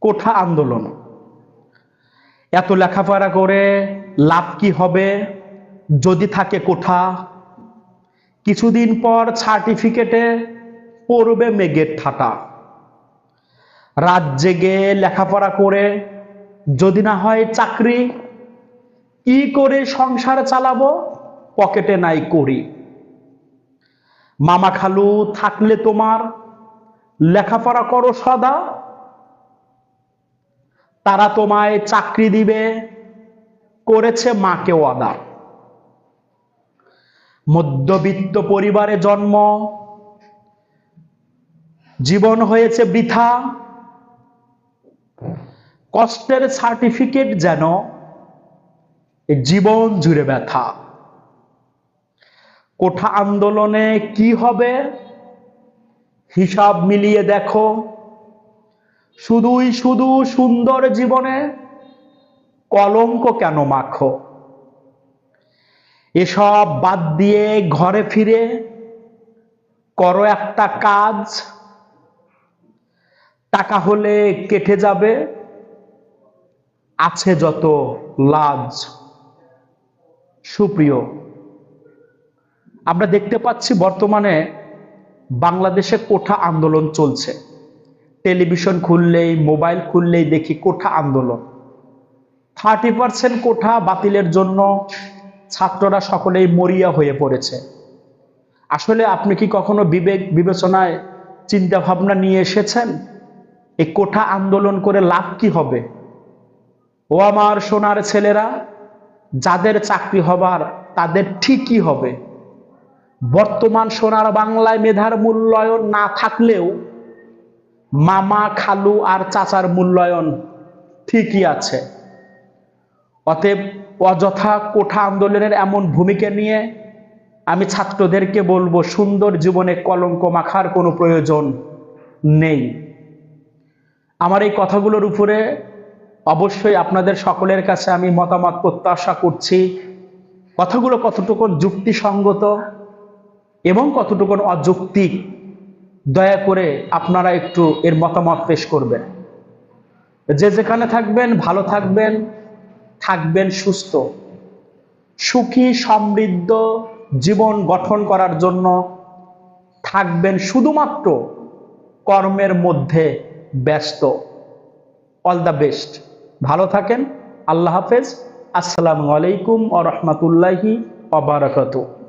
কোঠা আন্দোলন। এত লেখাপড়া করে লাভ কি হবে? যদি থাকে কোঠা। কিছুদিন পর সার্টিফিকেটে পড়বে মেঘের ঠাটা। রাত জেগে লেখাপড়া করে যদি না হয় চাকরি, কি করে সংসার চালাবো? পকেটে নাই করি মামা খালু, থাকলে তোমার। লেখাপড়া করো সদা। তারা তোমায় চাকরি দিবে। করেছে মাকে ওয়াদা। মধ্যবিত্ত পরিবারে জন্ম। জীবন হয়েছে বৃথা। কষ্টের সার্টিফিকেট যেন জীবন জুড়ে ব্যথা। কোঠা আন্দোলনে কি হবে? হিসাব মিলিয়ে দেখো। শুধুই শুধু সুন্দর জীবনে কলঙ্ক কেন মাখো? এসব বাদ দিয়ে ঘরে ফিরে করো একটা কাজ। টাকা হলে কেটে যাবে, আছে যত লাজ। সুপ্রিয়, আমরা দেখতে পাচ্ছি বর্তমানে বাংলাদেশে কোঠা আন্দোলন চলছে। টেলিভিশন খুললেই, মোবাইল খুললেই দেখি কোঠা আন্দোলন। থার্টি পার্সেন্ট কোঠা বাতিলের জন্য ছাত্ররা সকলেই মরিয়া হয়ে পড়েছে। আসলে আপনি কি কখনো বিবেক বিবেচনায় চিন্তা ভাবনা নিয়ে এসেছেন? এই কোঠা আন্দোলন করে লাভ কি হবে? ও আমার সোনার ছেলেরা, যাদের চাকরি হবার, তাদের ঠিকই হবে। বর্তমান সোনার বাংলায় মেধার মূল্যায়ন না থাকলেও মামা, খালু আর চাচার মূল্যায়ন ঠিকই আছে। অতএব অযথা কোঠা আন্দোলনের এমন ভূমিকা নিয়ে আমি ছাত্রদেরকে বলব, সুন্দর জীবনে কলঙ্ক মাখার কোনো প্রয়োজন নেই। আমার এই কথাগুলোর উপরে অবশ্যই আপনাদের সকলের কাছে আমি মতামত প্রত্যাশা করছি। কথাগুলো কতটুকু যুক্তিসঙ্গত এবং কতটুকু অযৌক্তিক দয়া করে আপনারা একটু এর মতামত পেশ করবেন। যে যেখানে থাকবেন, ভালো থাকবেন থাকবেন সুস্থ। সুখী, সমৃদ্ধ জীবন গঠন করার জন্য থাকবেন শুধুমাত্র কর্মের মধ্যে ব্যস্ত। অল দ্য বেস্ট ভালো থাকেন। আল্লাহ হাফেজ। আসসালামু আলাইকুম আ রহমতুল্লাহি অবরাকাতু